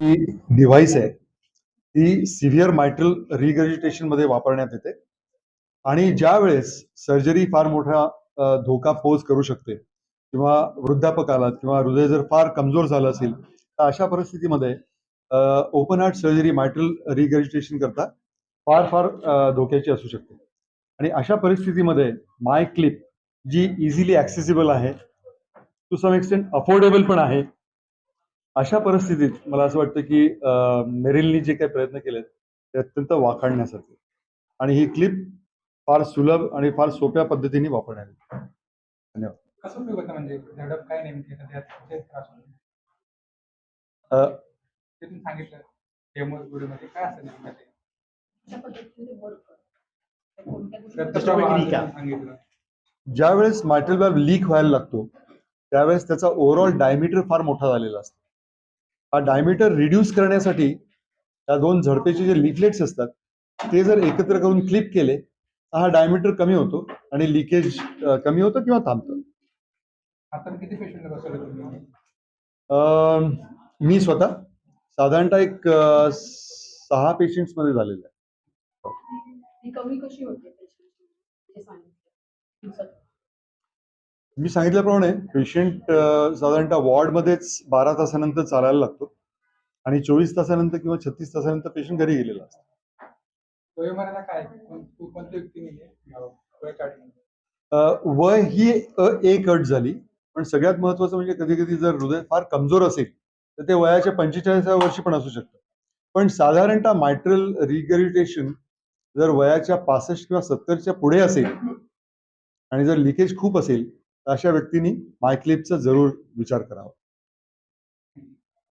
ही device आहे ती severe मायट्रल रिगजिटेशनमध्ये वापरण्यात येते. आणि ज्या वेळेस सर्जरी फार मोठा धोका पोज करू शकते किंवा वृद्धापकाला किंवा हृदय जर फार कमजोर झालं असेल तर अशा परिस्थितीमध्ये open heart surgery mitral regurgitation करता फार फार धोक्याची असू शकते. आणि अशा परिस्थितीमध्ये माय क्लिप जी इझिली ॲक्सेसिबल आहे टू सम एक्सटेंट अफोर्डेबल पण आहे अशा परिस्थितीत मला असं वाटतं की मेरिलनी जे काही प्रयत्न केलेत ते अत्यंत वाखाणण्यासारखे. आणि ही क्लिप फार सुलभ आणि फार सोप्या पद्धतीने वापरण्यात येते. धन्यवाद. कसं उपयोग होतं म्हणजे झडप काय नेमकी तर त्यात कुठे त्रास होतो? अ, ते तुम्ही सांगितलं. डेमो व्हिडिओमध्ये काय असतं नेमकं ते? अशा पद्धतीने वर्क करतो. कोणत्या गोष्टी रक्तप्रवाह ठीक आहे. तुम्ही सांगितलं. ज्या वेळेस मायट्रल व्हॅल्व लीक व्हायला लागतो त्यावेळेस त्याचा ओव्हरऑल डायमीटर फार मोठा झालेला असतो. हा डायमीटर रिड्यूस करण्यासाठी त्या दोन झडपेचे जे लिफलेट्स असतात ते जर एकत्र करून क्लिप केले तर हा डायमीटर कमी होतो आणि लिकेज कमी होतं किंवा थांबतं. आता किती पेशंट बसवलं तुम्ही अं, मी स्वतः साधारणतः एक सहा पेशंट्समध्ये झालेलं आहे. रिकव्हरी कशी होते? मी सांगितल्याप्रमाणे पेशंट साधारणतः वॉर्डमध्येच बारा तासानंतर चालायला लागतो. आणि चोवीस तासानंतर किंवा छत्तीस तासानंतर पेशंट घरी गेलेला असतो. वय ही एक अट झाली. पण सगळ्यात महत्वाचं म्हणजे कधी कधी जर हृदय फार कमजोर असेल तर ते वयाच्या पंचेचाळीसाव्या वर्षी पण असू शकतं. पण साधारणतः मायट्रल रिगरिटेशन जर वयाच्या पासष्ट किंवा सत्तरच्या पुढे असेल आणि जर लिकेज खूप असेल अशा व्यक्तींनी मायक्लिपचा जरूर विचार करावा.